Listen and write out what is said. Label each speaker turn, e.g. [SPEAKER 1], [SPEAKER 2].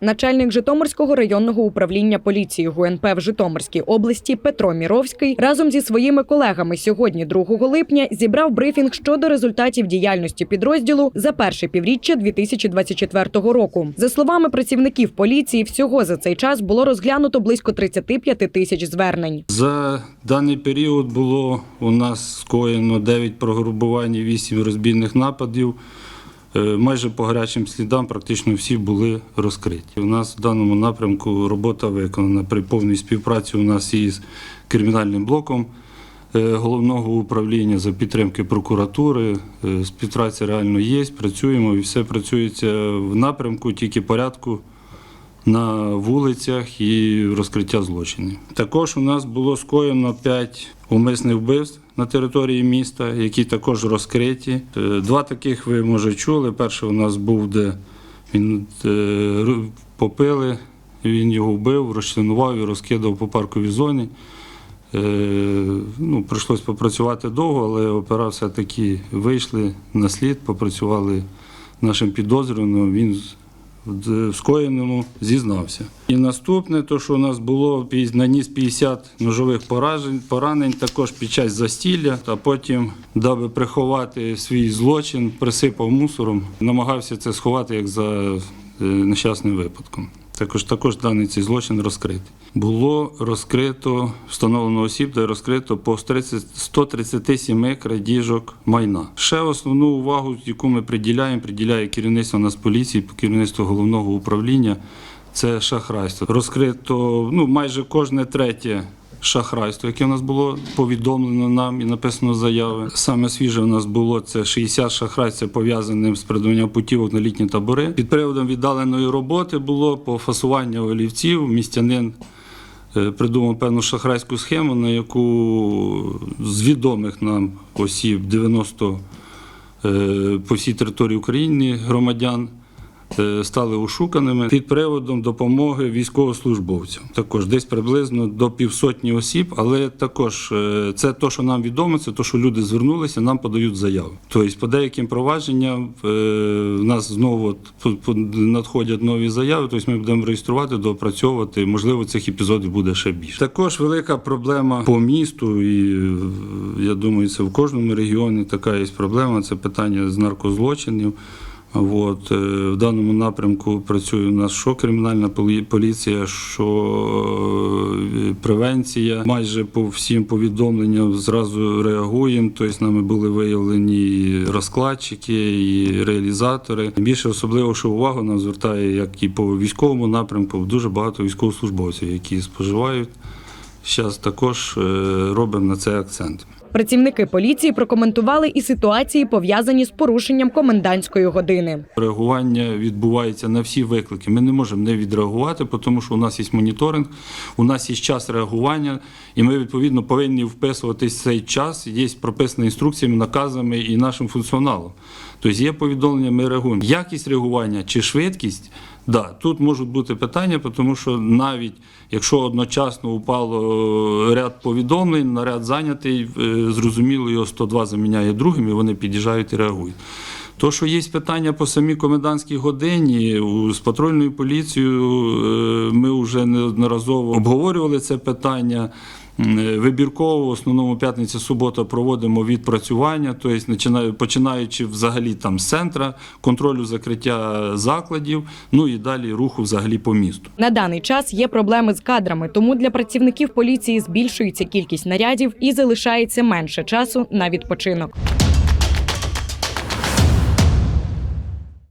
[SPEAKER 1] Начальник Житомирського районного управління поліції ГУНП в Житомирській області Петро Міровський разом зі своїми колегами сьогодні, 2 липня, зібрав брифінг щодо результатів діяльності підрозділу за перше півріччя 2024 року. За словами працівників поліції, всього за цей час було розглянуто близько 35 тисяч звернень.
[SPEAKER 2] За даний період було у нас скоєно 9 програбувань, і 8 розбійних нападів. Е, Майже по гарячим слідам практично всі були розкриті. У нас в даному напрямку робота виконана при повній співпраці у нас із кримінальним блоком е, головного управління за підтримки прокуратури. Е, Співпраця реально є, працюємо і все працюється в напрямку, тільки порядку на вулицях і розкриття злочинів. Також у нас було скоєно 5 умисних вбивств на території міста, які також розкриті. Е, Два таких ви може чули. Перший у нас був, де він е, попили, він його вбив, розчленував і розкидав по парковій зоні. Е, Ну, прийшлось попрацювати довго, але опера все-таки вийшли на слід, попрацювали нашим підозрюваним. Він скоєному зізнався. І наступне, то що у нас було, наніс 50 ножових поражень, поранень також під час застілля, а потім, даби приховати свій злочин, присипав мусором, намагався це сховати як за е, нещасним випадком. Також також даний цей злочин розкритий. Було розкрито встановлено осіб, де розкрито по 30 137 крадіжок майна. Ще основну увагу, яку ми приділяємо, приділяє керівництво нас поліції, керівництво головного управління. Це шахрайство. Розкрито ну майже кожне третє шахрайство, яке в нас було повідомлено нам і написано заяви. Саме свіже у нас було це 60 шахрайств пов'язаним з придбанням путівок на літні табори. Під приводом віддаленої роботи було по фасуванню олівців. Містянин е, придумав певну шахрайську схему, на яку з відомих нам осіб 90 е, по всій території України громадян стали ошуканими під приводом допомоги військовослужбовцям. Також десь приблизно до півсотні осіб, але також е, це те, що нам відомо, це те, що люди звернулися, нам подають заяви. Тобто, по деяким провадженням е, в нас знову надходять нові заяви. Тобто ми будемо реєструвати, доопрацьовувати. Можливо, цих епізодів буде ще більше. Також велика проблема по місту, і е, я думаю, це в кожному регіоні така є проблема. Це питання з наркозлочинів. От, е, в даному напрямку працює у нас що кримінальна поліція, що е, превенція. Майже по всім повідомленням зразу реагуємо. Тобто нами були виявлені розкладчики, і реалізатори. Більше особливо, що увагу нам звертає, як і по військовому напрямку, дуже багато військовослужбовців, які споживають. Зараз також е, робимо на це акцент.
[SPEAKER 1] Працівники поліції прокоментували і ситуації, пов'язані з порушенням комендантської години.
[SPEAKER 2] Реагування відбувається на всі виклики. Ми не можемо не відреагувати, тому що у нас є моніторинг, у нас є час реагування, і ми відповідно повинні вписуватись цей час. Є прописано інструкціями, наказами і нашим функціоналом. Тобто є повідомлення, ми реагуємо. Якість реагування чи швидкість. Да, тут можуть бути питання, тому що навіть якщо одночасно упало ряд повідомлень, наряд зайнятий, е, зрозуміло, його 102 заміняє другим, і вони під'їжджають і реагують. То, що є питання по самій комендантській годині, з патрульною поліцією е, ми вже неодноразово обговорювали це питання. Е, Вибірково в основному п'ятниця субота проводимо відпрацювання, тобто починаю- починаючи взагалі там з центра, контролю закриття закладів, ну і далі руху взагалі по місту.
[SPEAKER 1] На даний час є проблеми з кадрами, тому для працівників поліції збільшується кількість нарядів і залишається менше часу на відпочинок.